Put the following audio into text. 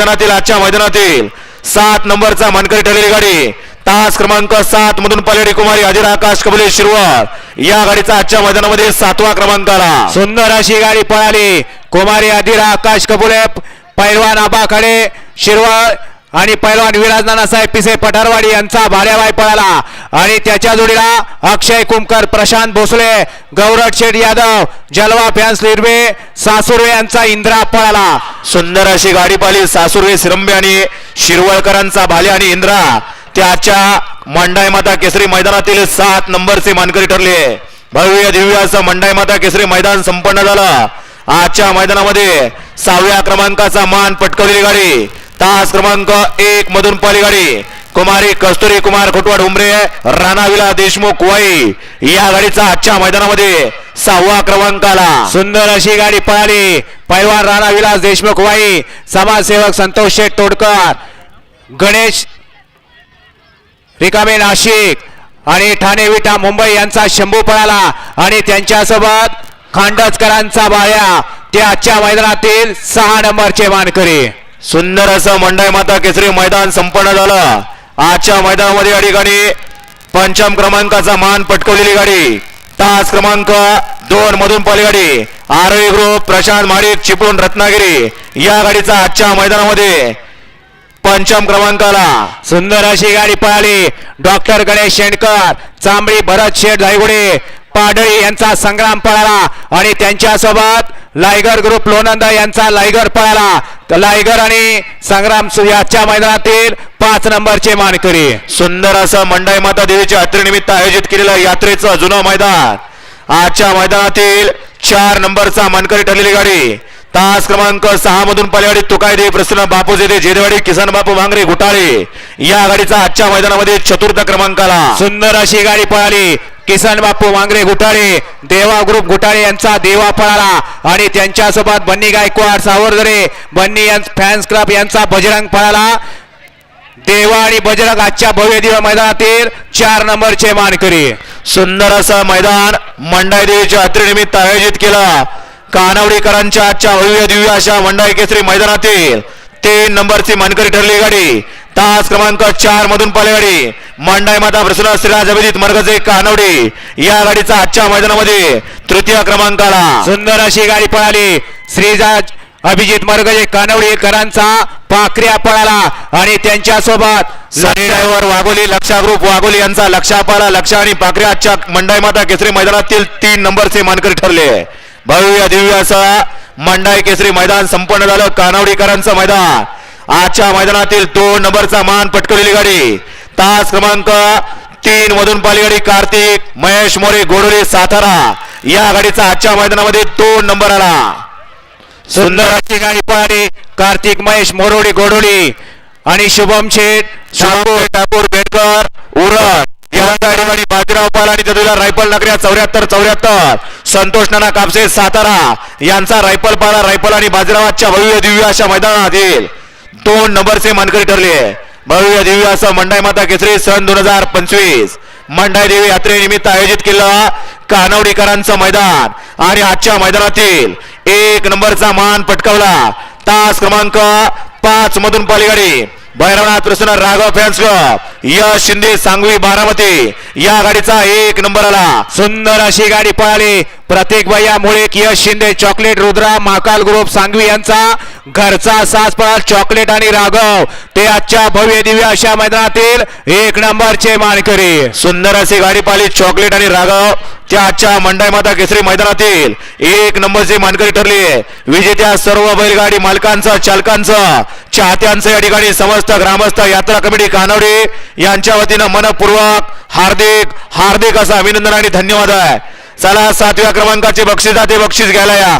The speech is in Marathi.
मैदानातील आजच्या मैदानातील सात नंबरचा मानकरी ठरलेली गाडी. तास क्रमांक सात मधून पलेडी कुमारी अजिर आकाश कबले शिरवळ. या गाडीचा आजच्या मैदानामध्ये सातवा क्रमांक आला. सुंदर अशी गाडी पळाली. कुमारी अधीरा आकाश कबुले पैलवान आबाकडे शिरवळ. आणि पैलवान विराज नानासाहेब पिसे पठारवाडी यांचा भाड्याबाई पळाला आणि त्याच्या जोडीला अक्षय कुमकर प्रशांत भोसले गौरव शेठ यादव जलवा फॅन्स लिरवे सासुर्वे यांचा इंद्रा पळाला. सुंदर अशी गाडी पाली सासुर्वे सिरंबे आणि शिरवळकरांचा भाले आणि इंद्रा. त्याच्या मंडाई माता केसरी मैदानातील सात नंबरचे मानकरी ठरले. भव्य दिव्य असं मंडाई माता केसरी मैदान संपन्न झालं. आजच्या मैदानामध्ये सहाव्या क्रमांकाचा मान पटकवलेली गाडी. तास क्रमांक एक मधून पाली गाडी कुमारी कस्तुरी कुमार खुटवाड उमरे राणाविला देशमुख वाई. या गाडीचा आजच्या मैदानामध्ये सहावा क्रमांक आला. सुंदर अशी गाडी पळाली. पैलवान राणा विलास देशमुख वाई. समाजसेवक संतोष शेठ तोडकर गणेश रिकामे नाशिक आणि ठाणे विटा मुंबई यांचा शंभू पळाला आणि त्यांच्यासोबत खांडचकरांचा बाळ्या. ते आजच्या मैदानातील सहा नंबरचे मानकरी. सुंदर असं मंडाई माता केसरी मैदान संपन्न झालं. आजच्या मैदानामध्ये या ठिकाणी पंचम क्रमांकाचा मान पटकवलेली गाडी. तास क्रमांक दोन मधून पाली गाडी. आरोग्य ग्रुप प्रशांत माडिक चिपळूण रत्नागिरी या गाडीचा आजच्या मैदानामध्ये पंचम क्रमांकाला. सुंदर अशी गाडी पळाली. डॉक्टर गणेश शेंडकर चांबळी भरत शेठ धायगुडे पाडळी यांचा संग्राम पळाला. आणि त्यांच्यासोबत लायगर ग्रुप लोणंदा यांचा लायगर पळाला. तर लायगर आणि संग्राम याच्या मैदानातील पाच नंबरचे मानकरी. सुंदर असं मंडाई माता देवीच्या यात्रेनिमित्त आयोजित केलेलं यात्रेचं जुनं मैदान. आजच्या मैदानातील चार नंबरचा मानकरी ठरलेली गाडी. तास क्रमांक सहा मधून पलेवाडी तुकायदे प्रसन्न बापूजे दे जेदेवाडी किसन बापू भांगरे घुटाळे. या गाडीचा आजच्या मैदानामध्ये चतुर्थ क्रमांकाला. सुंदर अशी गाडी पळाली. किसन बापू वांगरे घुटाळे. देवा ग्रुप घुटाळे यांचा देवा पळाला. आणि त्यांच्यासोबत बन्नी गायकवाड सावरदरे बन्नी फॅन्स क्लब यांचा बजरंग पळाला. देवा आणि बजरंग आजच्या भव्य दिव्य मैदानातील चार नंबरचे मानकरी. सुंदर असं मैदान मंडाई देवीच्या यात्रेनिमित्त आयोजित केलं. कानवडीकरांच्या आजच्या भव्य दिव्य अशा मंडाई केसरी मैदानातील तीन नंबरची मानकरी ठरली गाडी. तास क्रमांक चार मधून पाले गाडी मंडाई माता प्रसन्न श्रीराज अभिजित मर्गजे कानवडी या गाडीचा आजच्या मैदानामध्ये तृतीय क्रमांकाला. सुंदर अशी गाडी पळाली. श्रीजाज अभिजित मरगजे कानवडीकरांचा पाखऱ्या पळाला आणि त्यांच्यासोबत Sunny driver Wagholi Laksha group Wagholi यांचा लक्षापाला लक्ष आणि पाखरे आजच्या मंडाई माता केसरी मैदानातील तीन नंबरचे मानकरी ठरले. भव्य दिव्य असं मंडाई केसरी मैदान संपन्न झालं. कानावडीकरांचं मैदान. आजच्या मैदानातील दोन नंबरचा मान पटकवलेली गाडी. तास क्रमांक तीन मधून पाली गाडी कार्तिक महेश मोरे गोडोली सातारा. या गाडीचा आजच्या मैदानामध्ये दोन नंबर आला. सुंदर अशी गाडी पळाली कार्तिक महेश मोरोडी गोडोली आणि शुभम शेठ ठाकूर ठाकूर बेडकर उरण. या गाडीवाडी बाजीराव पाल आणि जदुला रायफल नगऱ्या चौऱ्याहत्तर चौऱ्याहत्तर. संतोष नाना कापसे सातारा यांचा रायफल पारा रायफल आणि बाजीरावाच्या भव्य दिव्य अशा मैदानातील दोन नंबरचे मानकरी ठरले. भव्य दिव्य असं मंडाई माता केसरी सन दोन हजार पंचवीस. मंडाई देवी यात्रेनिमित्त आयोजित केलं कानवडीकरांचं मैदान आणि आजच्या मैदानातील एक नंबरचा मान पटकावला. तास क्रमांक पाच मधून पालीगाडी भैरवनाथ प्रसन्न राघव फॅन्स क्लब यश शिंदे सांगवी बारामती या गाडीचा एक नंबर आला. सुंदर अशी गाडी पळाली. प्रत्येक भैया मुळे यश शिंदे चॉकलेट रुद्रा महाकाल ग्रुप सांगवी यांचा घरचा सास चॉकलेट आणि राघव. ते आजच्या भव्य दिव्य अशा मैदानातील एक नंबरचे मानकरी. सुंदर अशी गाडी पाहिली चॉकलेट आणि राघव. त्या आजच्या मंडई माता केसरी मैदानातील एक नंबरची मानकरी ठरली. विजेत्या सर्व बैलगाडी मालकांचं चालकांचं चाहत्यांचं या ठिकाणी समस्त ग्रामस्थ यात्रा कमिटी कानवडे यांच्या वतीनं मनपूर्वक हार्दिक हार्दिक असं अभिनंदन आणि धन्यवाद आहे. चला सातव्या क्रमांकाचे बक्षीस जाते बक्षीस घ्यायला या.